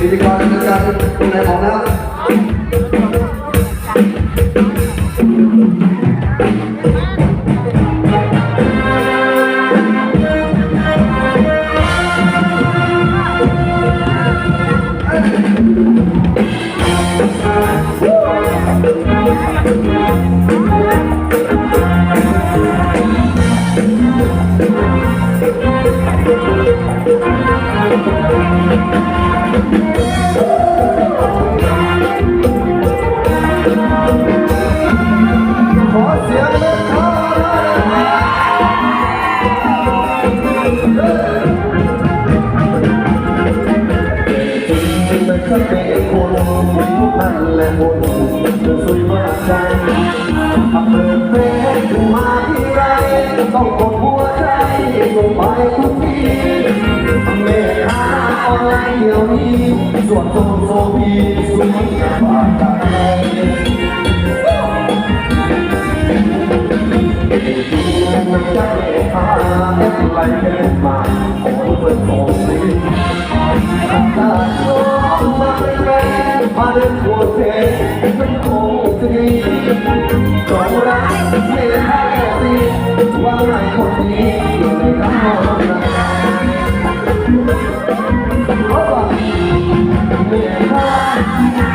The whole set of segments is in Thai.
พิธีกรดำเนินก ต้องกดหัวใจส่งไปทุกที ส่วนโซโซบีสวยกว่าใจมันจะพาไปเป็นมาคนเป็นของสิตาโยมาเป็นแม่มาเดินหัวเทเป็นคงจะดีก็รักไม่ได้สิว่าไงคนนี้อยู่ในคำองนะ เพราะว่าไม่ได้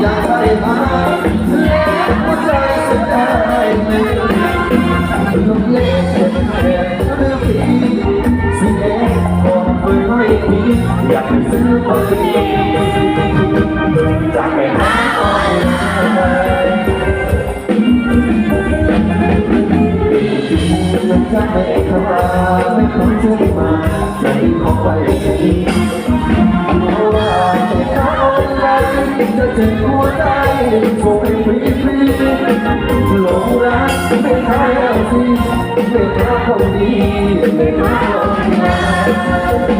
อยากได้มาแล้วหัวใจสียดายไม่ลงเล่นแค่เรื่องผีสิเองก่อนเคยไม่มีอยากซื้อไป ไปหาออนไลน์มันจะไม่เข้ามาไม่คยมาใจของไปดีเพราะว่าเขาออนไลน์จะเจ็บหัวใจโผล่ฟรีฟรีหลงรักไม่ทายเอาสิไม่ทาคนดีไม่ทาคนง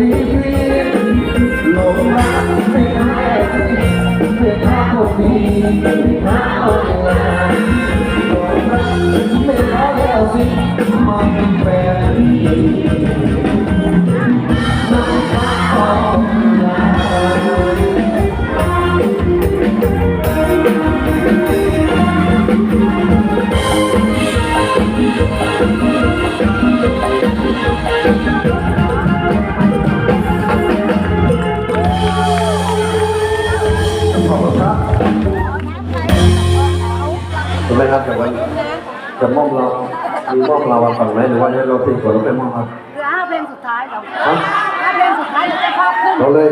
รีบรีบหลงรักไม่แพ้ไม่ท้าคนดีข้าออนไลน์หลงรักไม่ท้แล้วสิมาเป็นแฟนไม่ท้าออนไลน์ ถูกไหมครับแต่ว่าจะมอบเรามีมอบเราวันฝั่งไหนหรือว่าให้เราเพลงก่อนแล้วไปมอบครับเหลือห้าเพลงสุดท้ายเราฮะห้าเพลงสุดท้ายเราจะภาพขึ้นเราเลย